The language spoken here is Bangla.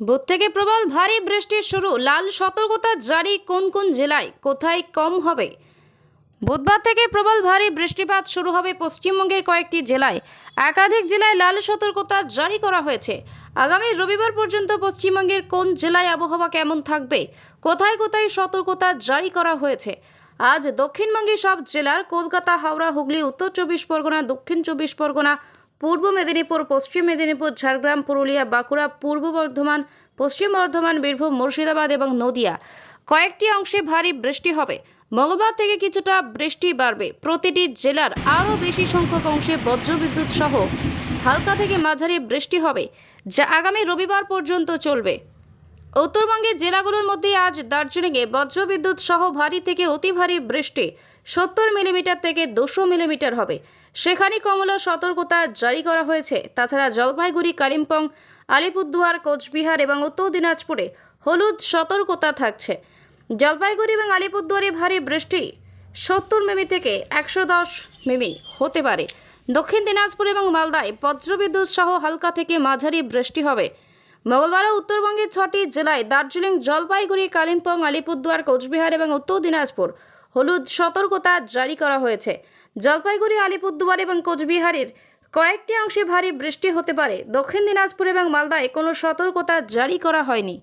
বুধ থেকে প্রবল ভারী বৃষ্টির শুরু। লাল সতর্কতা জারি কোন কোন জেলায়? কোথায় কম হবে? বুধবার থেকে প্রবল ভারী বৃষ্টিপাত শুরু হবে পশ্চিমবঙ্গের কয়েকটি জেলায়। একাধিক জেলায় লাল সতর্কতা জারি করা হয়েছে। আগামী রবিবার পর্যন্ত পশ্চিমবঙ্গের কোন জেলায় আবহাওয়া কেমন থাকবে? কোথায় কোথায় সতর্কতা জারি করা হয়েছে? আজ দক্ষিণবঙ্গের সব জেলার কলকাতা, হাওড়া, হুগলি, উত্তর চব্বিশ পরগনা, দক্ষিণ চব্বিশ পরগনা পূর্ব মেদিনীপুর, পশ্চিম মেদিনীপুর, ঝাড়গ্রাম, পুরুলিয়া, বাঁকুড়া, পূর্ব বর্ধমান, পশ্চিম বর্ধমান, বীরভূম, মুর্শিদাবাদ এবং নদিয়া। কয়েকটি অংশে ভারী বৃষ্টি হবে। মঙ্গলবার থেকে কিছুটা বৃষ্টি বাড়বে। প্রতিটি জেলার আরও বেশি সংখ্যক অংশে বজ্রবিদ্যুৎ সহ হালকা থেকে মাঝারি বৃষ্টি হবে, যা আগামী রবিবার পর্যন্ত চলবে। উত্তরবঙ্গের জেলাগুলোর মধ্যে আজ দার্জিলিংয়ে বজ্রবিদ্যুৎ সহ ভারী থেকে অতি ভারী বৃষ্টি। সত্তর মিলিমিটার থেকে দুশো মিলিমিটার হবে। সেখানে কমলা সতর্কতা জারি করা হয়েছে। তাছাড়া জলপাইগুড়ি, কালিম্পং, আলিপুরদুয়ার, কোচবিহার এবং উত্তর দিনাজপুরে হলুদ সতর্কতা থাকছে। জলপাইগুড়ি এবং আলিপুরদুয়ারে ভারী বৃষ্টি। সত্তর মিমি থেকে একশো দশ মিমি হতে পারে। দক্ষিণ দিনাজপুর এবং মালদায় বজ্রবিদ্যুৎ সহ হালকা থেকে মাঝারি বৃষ্টি হবে। মঙ্গলবারও উত্তরবঙ্গের ছটি জেলায় দার্জিলিং, জলপাইগুড়ি, কালিম্পং, আলিপুরদুয়ার, কোচবিহার এবং উত্তর দিনাজপুর হলুদ সতর্কতা জারি করা হয়েছে। জলপাইগুড়ি, আলিপুরদুয়ার এবং কোচবিহারের কয়েকটি অংশে ভারী বৃষ্টি হতে পারে। দক্ষিণ দিনাজপুর এবং মালদায় কোনো সতর্কতা জারি করা হয়নি।